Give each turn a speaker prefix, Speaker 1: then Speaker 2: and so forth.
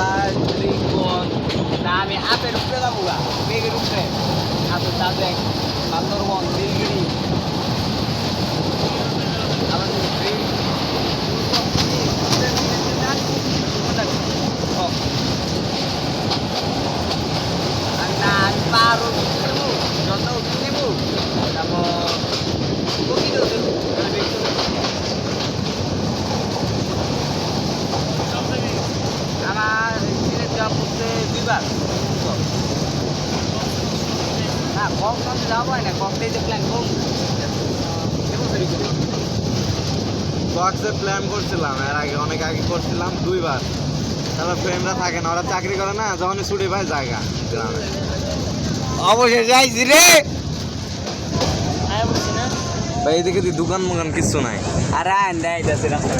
Speaker 1: আবার যদি না আমি হাতের উপরে যাব গা মেঘের উপরে, হাতের তাজেক বান্দরবন নীলগিরি আমাদের আমি না। দুইবার না কম কম যাওয়া হয় না কম দিয়ে প্ল্যান কম
Speaker 2: বক্সে প্ল্যান করছিলাম এর আগে অনেক আগে করছিলাম দুইবার। তারপর ফ্রেন্ডরা থাকে না ওরা চাকরি করে না যখন ছুটি পায় জায়গা গ্রামে।
Speaker 1: অবশ্যই যাইছি রে।
Speaker 2: ভাই এদিকে দি দোকান মোকান কিচ্ছু নাই।
Speaker 1: আর দেয় রাস্তা